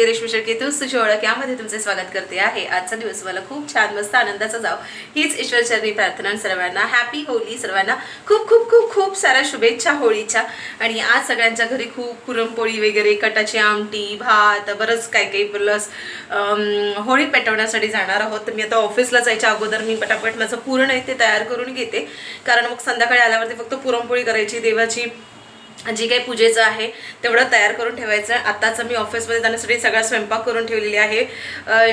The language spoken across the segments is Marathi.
मी रेशमी शेळके तू तुझी ओळख यामध्ये तुमचे स्वागत करते आहे. आजचा दिवस मला खूप छान मस्त आनंदाचा जाव. हीच ईश्वरचरणी प्रार्थना आणि सर्वांना. हॅपी होली सर्वांना. खूप खूप खूप खूप साऱ्या शुभेच्छा होळीच्या. आणि आज सगळ्यांच्या घरी खूप पुरणपोळी वगैरे कटाची आमटी भात बरंच काय काही प्लस होळी पेटवण्यासाठी जाणार आहोत. तर मी आता ऑफिसला जायच्या अगोदर मी पटापट माझं पूर्ण आहे ते तयार करून घेते. कारण मग संध्याकाळी आल्यावरती फक्त पुरणपोळी करायची देवाची जी काही पूजेचं आहे तेवढं तयार करून ठेवायचं. आहे आत्ताच मी ऑफिसमध्ये जाण्यासाठी सगळा स्वयंपाक करून ठेवलेली आहे.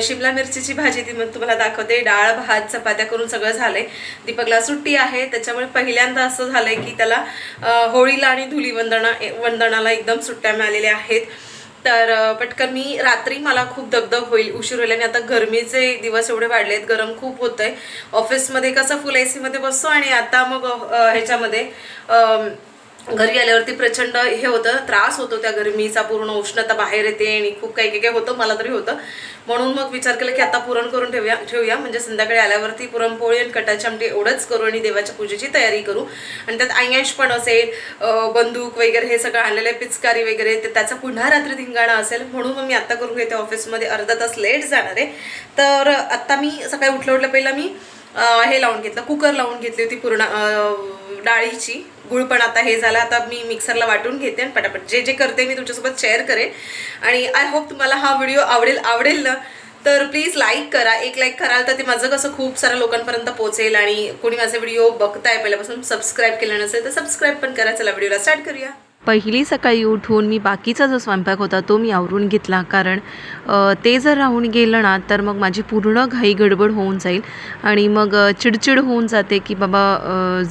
शिमला मिरचीची भाजी ती मग तुम्हाला दाखवते. डाळ भात चपात्या करून सगळं झालं आहे दीपकला सुट्टी आहे. त्याच्यामुळे पहिल्यांदा असं झालं आहे की त्याला होळीला आणि धुलीवंदना वंदनाला एकदम सुट्ट्या मिळालेल्या आहेत. तर पटकन मी रात्री मला खूप दगदग होईल उशीर होईल आणि आता गरमीचे दिवस एवढे वाढले आहेत गरम खूप होत आहे ऑफिसमध्ये कसं फुल ए सीमध्ये बसतो आणि आता मग ह्याच्यामध्ये घरी आल्यावरती प्रचंड हे होतं त्रास होतो त्या गरमीचा पूर्ण उष्णता बाहेर येते आणि खूप काही काही काही होतं मला तरी होतं. म्हणून मग विचार केला की आता पुरण करून ठेवूया ठेवूया. म्हणजे संध्याकाळी आल्यावरती पुरणपोळी आणि कटाची आमटी एवढंच करू आणि देवाच्या पूजेची तयारी करू. आणि त्यात आयंश पण असेल बंदूक वगैरे हे सगळं आणलेलं आहे पिचकारी वगैरे ते त्याचा पुन्हा रात्री धिंगाणा असेल. म्हणून मग मी आत्ता करून घेते ऑफिसमध्ये अर्धा तास लेट जाणार आहे. तर आत्ता मी सकाळी उठलं उठलं पहिलं मी हे लावून घेतलं कुकर लावून घेतली होती पूर्ण डाळीची. गुळ पण आता हे झालं आता मी मिक्सरला वाटून घेते आणि पटापट जे जे करते मी तुमच्यासोबत शेअर करेन. आणि आय होप तुम्हाला हा व्हिडिओ आवडेल आवडेल ना? तर प्लीज लाईक करा. एक लाईक कराल तर ते माझं कसं खूप साऱ्या लोकांपर्यंत पोहोचेल आणि कोणी माझे व्हिडिओ बघताय पहिल्यापासून सबस्क्राईब केलं नसेल तर सबस्क्राईब पण करा. चला व्हिडिओला स्टार्ट करूया. पहिली सकाळी उठून मी बाकीचा जो स्वयंपाक होता तो मी आवरून घेतला. कारण ते जर राहून गेलं ना तर मग माझी पूर्ण घाई गडबड होऊन जाईल आणि मग चिडचिड होऊन जाते की बाबा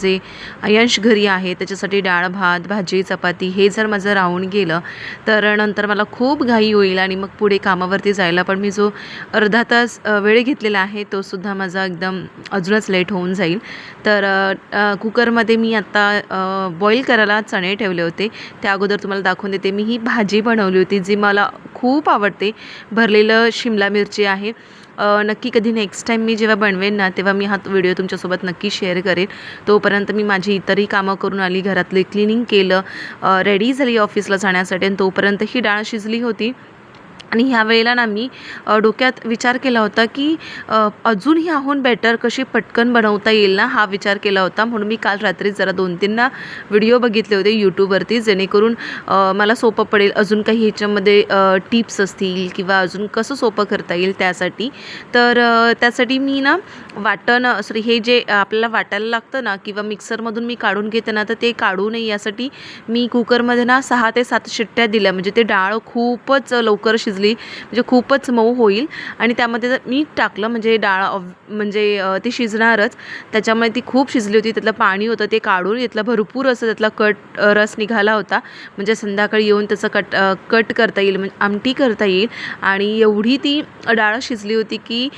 जे अयंश घरी आहे त्याच्यासाठी डाळ भात भाजी चपाती हे जर माझं राहून गेलं तर नंतर मला खूप घाई होईल आणि मग पुढे कामावरती जायला पण मी जो अर्धा तास वेळ घेतलेला आहे तो सुद्धा माझा एकदम अजूनच लेट होऊन जाईल. तर कुकरमध्ये मी आत्ता बॉईल करायला चणे ठेवले होते. त्या अगोदर तुम्हाला दाखवून देते. मी ही भाजी बनवली होती जी मला खूप आवडते. भरलेलं शिमला मिरची आहे. नक्की कधी नेक्स्ट टाईम मी जेव्हा बनवेन ना तेव्हा मी हा व्हिडिओ तुमच्यासोबत नक्की शेअर करेन. तोपर्यंत मी माझी इतरही कामं करून आली घरातले क्लिनिंग केलं रेडी झाली ऑफिसला जाण्यासाठी. आणि तोपर्यंत ही डाळ शिजली होती. आणि ह्या वेळेला ना मी डोक्यात विचार केला होता की अजून ह्याहून बेटर कशी पटकन बनवता येईल ना हा विचार केला होता. म्हणून मी काल रात्री जरा दोन तीनदा व्हिडिओ बघितले होते यूट्यूबवरती जेणेकरून मला सोपं पडेल अजून काही ह्याच्यामध्ये टिप्स असतील किंवा अजून कसं सोपं करता येईल त्यासाठी. तर त्यासाठी मी ना वाटण सॉरी हे जे आपल्याला वाटायला लागतं ना किंवा मिक्सरमधून मी काढून घेते ना तर ते काढू नये यासाठी मी कुकरमध्ये ना सहा ते सात शिट्ट्या दिल्या. म्हणजे ते डाळ खूपच लवकर शिजली म्हणजे खूपच मऊ होईल. आणि त्यामध्ये जर मीठ टाकलं म्हणजे डाळ म्हणजे ती शिजणारच. त्याच्यामुळे ती खूप शिजली होती त्यातलं पाणी होतं ते काढून घेतलं. भरपूर असं त्यातला कट रस निघाला होता. म्हणजे संध्याकाळी येऊन त्याचं कट कट करता येईल म्हणजे आमटी करता येईल. आणि एवढी ती डाळ शिजली होती की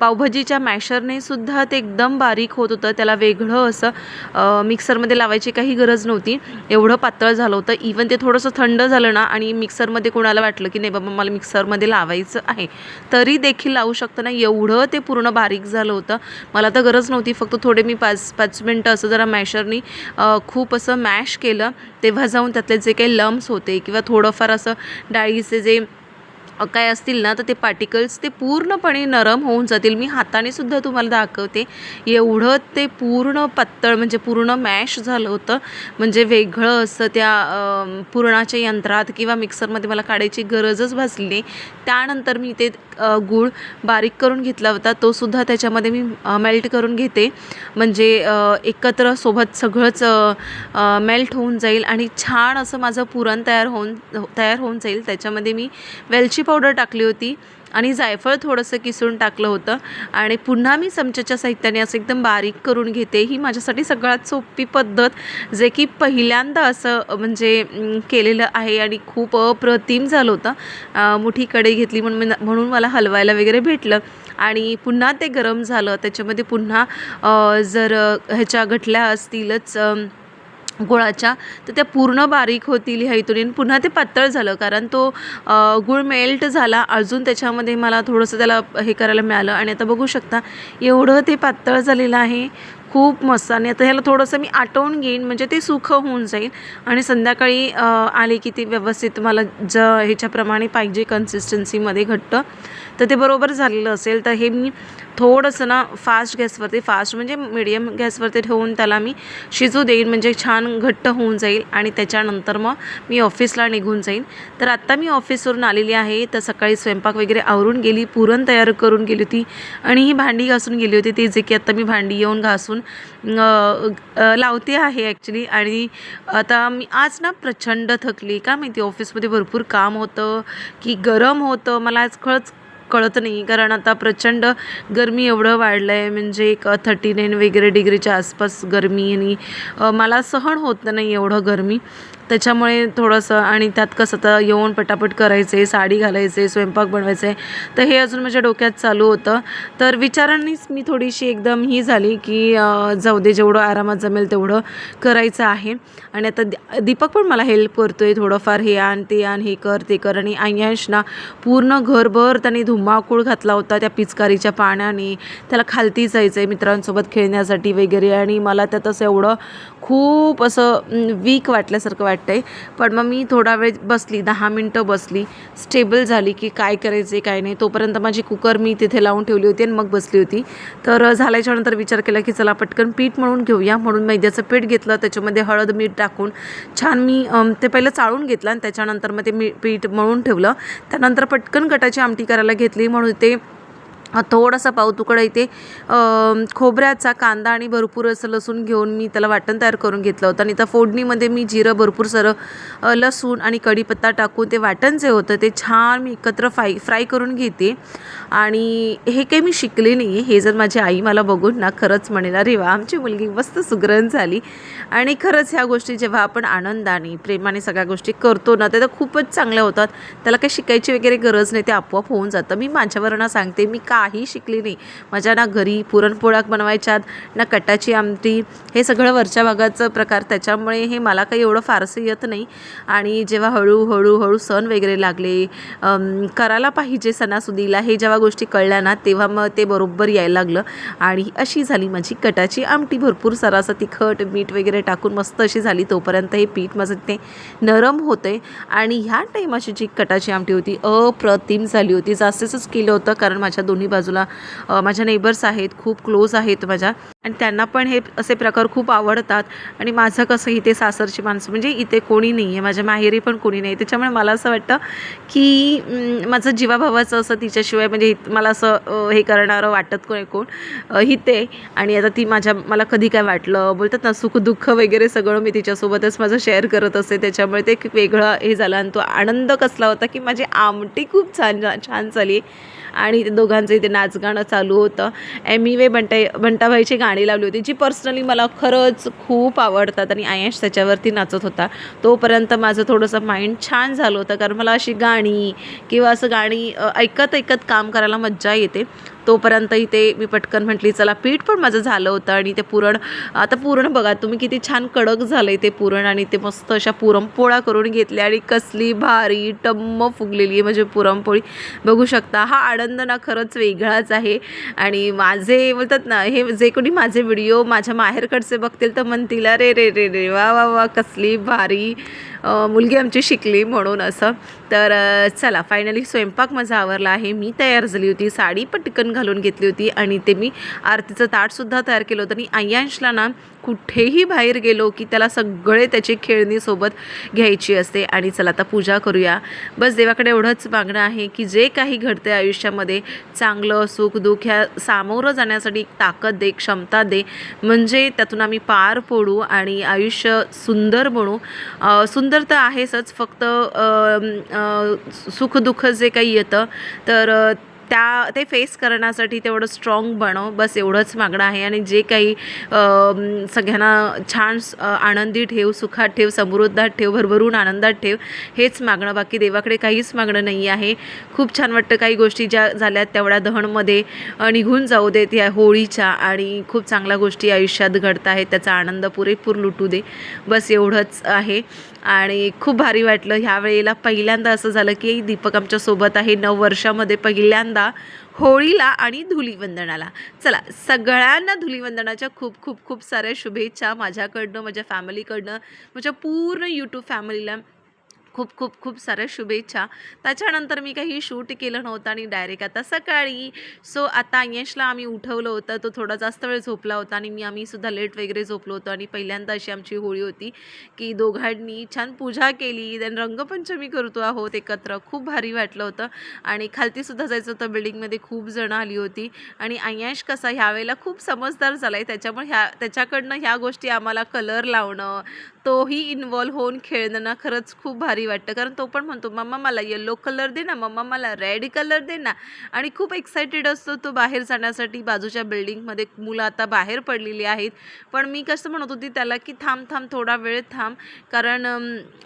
पावभाजीच्या मॅशरने सुद्धा ते एकदम बारीक होत होतं. त्याला वेगळं असं मिक्सरमध्ये लावायची काही गरज नव्हती. एवढं पातळ झालं होतं. इवन ते थोडंसं थंड झालं ना आणि मिक्सरमध्ये कोणाला वाटलं की नाही बाबा मला मिक्सरमध्ये लावायचं आहे. तरी देखील लावू शकताना एवढं ते पूर्ण बारीक झालं होतं. मला तर गरज नव्हती. फक्त थोडे मी पाच पाच मिनटं असं जरा मॅशरनी खूप असं मॅश केलं. तेव्हा जाऊन त्यातले जे काही लम्स होते किंवा थोडंफार असं डाळीचे जे काय असतील ना तर ते पार्टिकल्स ते पूर्णपणे नरम होऊन जातील. मी हाताने सुद्धा तुम्हाला दाखवते. एवढं ते पूर्ण पातळ म्हणजे पूर्ण मॅश झालं होतं. म्हणजे वेगळं असं त्या पुरणाच्या यंत्रात किंवा मिक्सरमध्ये मला काढायची गरजच भासली नाही. त्यानंतर मी ते गूळ बारीक करून घेतला होता. तो सुद्धा त्याच्यामध्ये मी मेल्ट करून घेते. म्हणजे एकत्र सोबत सगळंच मेल्ट होऊन जाईल आणि छान असं माझं पुरण तयार होऊन तयार होऊन जाईल. त्याच्यामध्ये मी वेलची पावडर टाकली होती आणि जायफळ थोडंसं किसून टाकलं होतं. आणि पुन्हा मी चमच्याच्या साहित्याने असं एकदम बारीक करून घेते. ही माझ्यासाठी सगळ्यात सोपी पद्धत जे की पहिल्यांदा असं म्हणजे केलेलं आहे आणि खूप अप्रतिम झालं होतं. मोठी कढई घेतली म्हणून म्हणून मला हलवायला वगैरे भेटलं. आणि पुन्हा ते गरम झालं. त्याच्यामध्ये पुन्हा जर ह्याच्या घटल्या असतीलच गुळाच्या तर त्या पूर्ण बारीक होतील ह्या इथून. पुन्हा ते पातळ झालं कारण तो गुळ मेल्ट झाला अजून त्याच्यामध्ये मला थोडंसं त्याला हे करायला मिळालं. आणि आता बघू शकता एवढं ते पातळ झालेलं आहे खूप मस्त. आणि आता ह्याला थोडंसं मी आटवून घेईन म्हणजे ते सुखं होऊन जाईल. आणि संध्याकाळी आले की ते व्यवस्थित मला ज ह्याच्याप्रमाणे पाहिजे कन्सिस्टन्सीमध्ये घट्ट. तर ते बरोबर झालेलं असेल. तर हे मी थोडंसं ना फास्ट गॅसवरती फास्ट म्हणजे मिडियम गॅसवरती ठेवून त्याला मी शिजू देईन. म्हणजे छान घट्ट होऊन जाईल आणि त्याच्यानंतर मग मी ऑफिसला निघून जाईन. तर आत्ता मी ऑफिसवरून आलेली आहे. तर सकाळी स्वयंपाक वगैरे आवरून गेली पुरण तयार करून गेली होती आणि ही भांडी घासून गेली होती. ती जे की आत्ता मी भांडी येऊन घासून लावते आहे ॲक्च्युली आणि आता मी आज ना प्रचंड थकली. का माहिती? ऑफिसमध्ये भरपूर काम होतं की गरम होतं. मला आज खरंच कळत नाही. कारण आता प्रचंड गरमी एवढं वाढलं आहे म्हणजे एक थर्टी नाईन वगैरे डिग्रीच्या आसपास गरमी आणि मला सहन होत नाही एवढं गरमी. त्याच्यामुळे थोडंसं आणि त्यात कसं तर येऊन पटापट करायचे साडी घालायचे स्वयंपाक बनवायचे तर हे अजून माझ्या डोक्यात चालू होतं. तर विचारांनीच मी थोडीशी एकदम ही झाली की जाऊ दे जेवढं आरामात जमेल तेवढं करायचं आहे. आणि आता दी- दीपक पण मला हेल्प करतो आहे थोडंफार. हे आण ते आण हे कर ते कर. आणि आयांश ना पूर्ण घरभर त्याने धुमाकूळ घातला होता त्या पिचकारीच्या पाण्याने. त्याला खालती जायचं आहे मित्रांसोबत खेळण्यासाठी वगैरे आणि मला त्यात असं एवढं खूप असं वीक वाटल्यासारखं वाटतंय. पण मग मी थोडा वेळ बसली दहा मिनटं बसली. स्टेबल झाली की काय करायचे काय नाही. तोपर्यंत माझी कुकर मी तिथे लावून ठेवली होती आणि मग बसली होती. तर झाल्याच्यानंतर विचार केला की चला पटकन पीठ मळून घेऊया. म्हणून मैद्याचं पीठ घेतलं. त्याच्यामध्ये हळद मीठ टाकून छान मी ते पहिलं चाळून घेतलं आणि त्याच्यानंतर मग ते मी पीठ मळून ठेवलं. त्यानंतर पटकन गटाची आमटी करायला घेतली. म्हणून ते अ, थोडासा पाव तुकडा इथे. खोबऱ्याचा कांदा आणि भरपूर असं लसूण घेऊन मी त्याला वाटण तयार करून घेतलं होतं. आणि त्या फोडणीमध्ये मी जिरं भरपूर सारं लसूण आणि कढीपत्ता टाकून ते वाटण जे होतं ते छान मी एकत्र फ्राय फ्राय करून घेते. आणि हे काही मी शिकले नाही हे जर माझी आई मला बघून ना खरंच म्हणेल अरे वा आमची मुलगी मस्त सुग्रण झाली. आणि खरंच ह्या गोष्टी जेव्हा आपण आनंदाने प्रेमाने सगळ्या गोष्टी करतो ना ते तर खूपच चांगल्या होतात. त्याला काही शिकायची वगैरे गरज नाही ते आपोआप होऊन जातं. मी माझ्यावरनं सांगते मी का काही शिकली नाही. माझ्या ना घरी पुरणपोळ्या बनवायच्यात ना कटाची आमटी हे सगळं वरच्या भागाचं प्रकार. त्याच्यामुळे हे मला काही एवढं फारसं येत नाही. आणि जेव्हा हळूहळू हळू सण वगैरे लागले करायला पाहिजे सणासुदीला हे जेव्हा गोष्टी कळल्या ना तेव्हा मग ते बरोबर यायला लागलं. आणि अशी झाली माझी कटाची आमटी. भरपूर सारं असं तिखट मीठ वगैरे टाकून मस्त अशी झाली. तोपर्यंत हे पीठ माझं ते नरम होते आणि ह्या टाईमाची जी कटाची आमटी होती अप्रतिम झाली होती. जास्तीच केलं होतं कारण माझ्या दोन्ही बाजूला माझ्या नेबर्स आहेत खूप क्लोज आहेत माझ्या. आणि त्यांना पण हे असे प्रकार खूप आवडतात. आणि माझं कसं इथे सासरची माणसं म्हणजे इथे कोणी नाही आहे माझ्या माहेरी पण कोणी नाही त्याच्यामुळे मला असं वाटतं की माझं जीवाभावाचं असं तिच्याशिवाय म्हणजे मला असं हे करणारं वाटत कोण कोण हिते आणि आता ती माझ्या मला कधी काय वाटलं बोलतात ना सुख दुःख वगैरे सगळं मी तिच्यासोबतच माझं शेअर करत असते त्याच्यामुळे ते एक वेगळं हे झालं. आणि तो आनंद कसला होता की माझी आमटी खूप छान छान झाली. आणि ते दोघांचं इथे नाचगाणं चालू होतं. एमी वे बंटा बंटाबाईची गाणी लावली होती जी पर्सनली मला खरंच खूप आवडतात आणि आयश त्याच्यावरती नाचत होता. तोपर्यंत माझं थोडंसं माइंड छान झालं होतं कारण मला अशी गाणी किंवा असं गाणी ऐकत ऐकत काम करायला मज्जा येते. तोपर्यंत इथे मी पटकन म्हटली चला पीठ पण माझं झालं होतं आणि ते पुरण आता पुरण बघा तुम्ही किती छान कडक झालं आहे ते पुरण आणि ते मस्त अशा पुरणपोळ्या करून घेतल्या आणि कसली भारी टम्म फुगलेली आहे म्हणजे पुरणपोळी. बघू शकता हा आनंद ना खरंच वेगळाच आहे. आणि माझे बोलतात ना हे जे कोणी माझे व्हिडिओ माझ्या माहेरकडचे बघतील तर म्हणतील अरे रे रे रे वा वा वा कसली भारी मुलगी आमची शिकली म्हणून असं. तर चला फायनली स्वयंपाक माझा आवरला आहे. मी तयार झाली होती साडी पटकन घालून घेतली होती आणि ते मी आरतीचं ताटसुद्धा तयार केलं होतं. आणि आयांशला ना कुठेही बाहेर गेलो की त्याला सगळे त्याची खेळणी सोबत घ्यायची असते. आणि चला आता पूजा करूया. बस देवाकडे एवढंच मागणं आहे की जे काही घडते आयुष्यामध्ये चांगलं सुख दुःख ह्या सामोरं जाण्यासाठी एक ताकद दे क्षमता दे. म्हणजे त्यातून आम्ही पार पडू आणि आयुष्य सुंदर बनू. सुंदर तर आहेच फक्त सुखदुःख जे काही येतं तर त्या ते फेस करण्यासाठी तेवढं स्ट्रॉंग बनव. बस एवढंच मागणं आहे. आणि जे काही सगळ्यांना छान आनंदी ठेव सुखात ठेव समृद्धात ठेव भरभरून आनंदात ठेव हेच मागणं. बाकी देवाकडे काहीच मागणं नाही आहे. खूप छान वाटतं काही गोष्टी ज्या झाल्यात तेवढ्या दहणमध्ये निघून जाऊ देत या होळीच्या. आणि खूप चांगल्या गोष्टी आयुष्यात घडत आहेत त्याचा आनंद पुरेपूर लुटू दे. बस एवढंच आहे. आणि खूप भारी वाटलं. ह्या वेळेला पहिल्यांदा असं झालं की दीपक आमच्यासोबत आहे नऊ वर्षामध्ये पहिल्यांदा होळीला आणि धुलीवंदनाला. चला सगळ्यांना धुलीवंदनाच्या खूप खूप खूप साऱ्या शुभेच्छा माझ्याकडनं माझ्या फॅमिलीकडनं माझ्या पूर्ण यूट्यूब फॅमिलीला खूप खूप खूप साऱ्या शुभेच्छा. त्याच्यानंतर मी काही शूट केलं नव्हतं आणि डायरेक्ट आता सकाळी सो आता यशला आम्ही उठवलं होतं तो थोडा जास्त वेळ झोपला होता आणि मी आम्हीसुद्धा लेट वगैरे झोपलो होतो आणि पहिल्यांदा अशी आमची होळी होती की दोघांनी छान पूजा केली. देन रंगपंचमी करतो आहोत एकत्र. खूप भारी वाटलं होतं आणि खालतीसुद्धा जायचं होतं. बिल्डिंगमध्ये खूप जणं आली होती आणि आय्याश कसा ह्यावेळेला खूप समजदार झाला आहे त्याच्यामुळे ह्या त्याच्याकडनं ह्या गोष्टी आम्हाला कलर लावणं तोही इन्वॉल्व्ह होऊन खेळणं ना खरंच खूप भारी वाटतं. कारण तो पण म्हणतो मम्मा मला येल्लो कलर दे ना मम्मा मला रेड कलर दे ना. आणि खूप एक्सायटेड असतो तो बाहेर जाण्यासाठी. बाजूच्या बिल्डिंगमध्ये मुलं आता बाहेर पडलेली आहेत. पण मी कसं म्हणत होती त्याला की थांब थांब थोडा वेळ थांब. कारण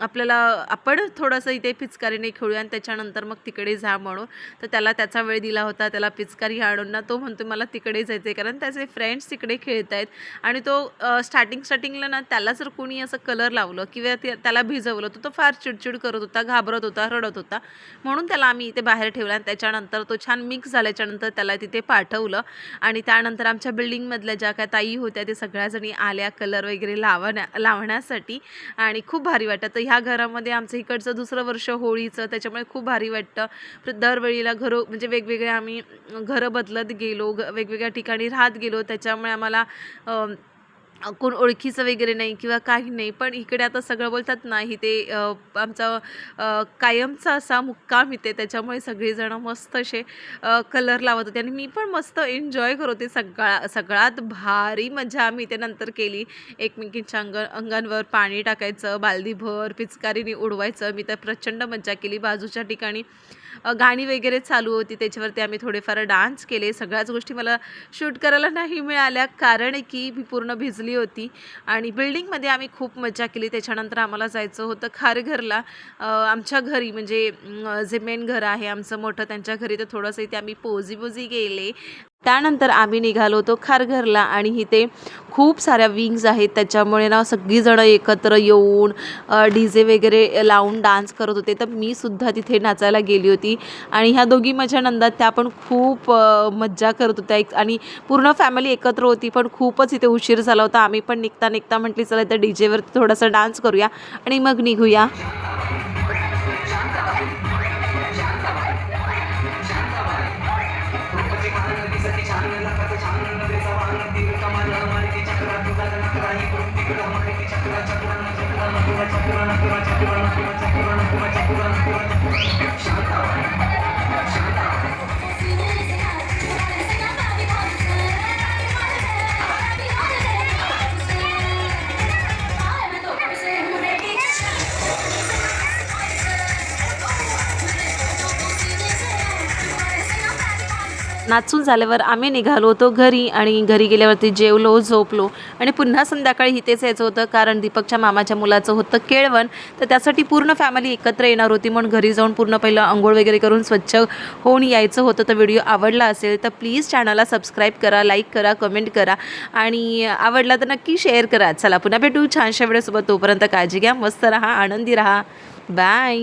आपल्याला आपण थोडंसं इथे पिचकारीने खेळूया आणि त्याच्यानंतर मग तिकडे जा म्हणून. तर त्याला त्याचा वेळ दिला होता. त्याला पिचकारी आणून ना तो म्हणतो मला तिकडे जायचं आहे कारण त्याचे फ्रेंड्स तिकडे खेळत आहेत आणि तो स्टार्टिंग स्टार्टिंगला ना त्याला जर कोणी असं कलर लावलं किंवा ते त्याला भिजवलं तो तो फार चिडचिड करत होता घाबरत होता रडत होता. म्हणून त्याला आम्ही इथे बाहेर ठेवला आणि त्याच्यानंतर तो छान मिक्स झाल्याच्यानंतर त्याला तिथे पाठवलं. आणि त्यानंतर आमच्या बिल्डिंगमधल्या ज्या काय ताई होत्या ते सगळ्याजणी आल्या कलर वगैरे लावण्या लावण्यासाठी. आणि खूप भारी वाटतं. तर ह्या घरामध्ये आमचं इकडचं दुसरं वर्ष होळीचं त्याच्यामुळे खूप भारी वाटतं. दरवेळीला घरो म्हणजे वेगवेगळे आम्ही घरं बदलत गेलो ग वेगवेगळ्या ठिकाणी राहत गेलो. त्याच्यामुळे आम्हाला कोण ओळखीचं वगैरे नाही किंवा काही नाही. पण इकडे आता सगळं बोलतात ना ते आमचा कायमचा असा मुक्काम इथे. त्याच्यामुळे सगळेजणं मस्त असे कलर लावत होते. आणि मी पण मस्त एन्जॉय करत होते. सगळा सगळ्यात भारी मजा आम्ही इथे नंतर केली. एकमेकींच्या अंग अंगांवर पाणी टाकायचं बालदीभर पिचकारीने उडवायचं. मी तर प्रचंड मजा केली. बाजूच्या ठिकाणी गाणी वगैरे चालू होती. त्याच्यावरती आम्ही थोडेफार डान्स केले. सगळ्याच गोष्टी मला शूट करायला नाही मिळाल्या. कारण की मी पूर्ण भिजले होती. आणि बिल्डिंगमध्ये आम्ही खूप मजा केली. त्याच्यानंतर आम्हाला जायचं होतं खारघरला. आमच्या घरी म्हणजे जे मेन घर आहे आमचं मोठं त्यांच्या घरी तर थोडंसं इथे आम्ही पोजी पोजी गेले. त्यानंतर आम्ही निघालो होतो खारघरला आणि इथे खूप साऱ्या विंग्स आहेत. त्याच्यामुळे ना सगळीजणं एकत्र येऊन डी जे वगैरे लावून डान्स करत होते. तर मी सुद्धा तिथे नाचायला गेली होती. आणि ह्या दोघी माझ्या नंदात त्या पण खूप मज्जा करत होत्या. एक आणि पूर्ण फॅमिली एकत्र होती पण खूपच इथे उशीर झाला होता. आम्ही पण निघता निघता म्हटली चला त्या डी जेवर थोडासा डान्स करूया आणि मग निघूया. Shut up. नाचून झाल्यावर आम्ही निघालो होतो घरी आणि घरी गेल्यावरती जेवलो झोपलो आणि पुन्हा संध्याकाळी इथेच यायचं होतं कारण दीपकच्या मामाच्या मुलाचं होतं केळवण. तर त्यासाठी पूर्ण फॅमिली एकत्र येणार होती म्हणून घरी जाऊन पूर्ण पहिलं आंघोळ वगैरे करून स्वच्छ होऊन यायचं होतं. तर व्हिडिओ आवडला असेल तर प्लीज चॅनलला सबस्क्राईब करा लाईक करा कमेंट करा आणि आवडला तर नक्की शेअर करा. चला पुन्हा भेटू छानशा वेळेसोबत. तोपर्यंत काळजी घ्या मस्त राहा आनंदी राहा. बाय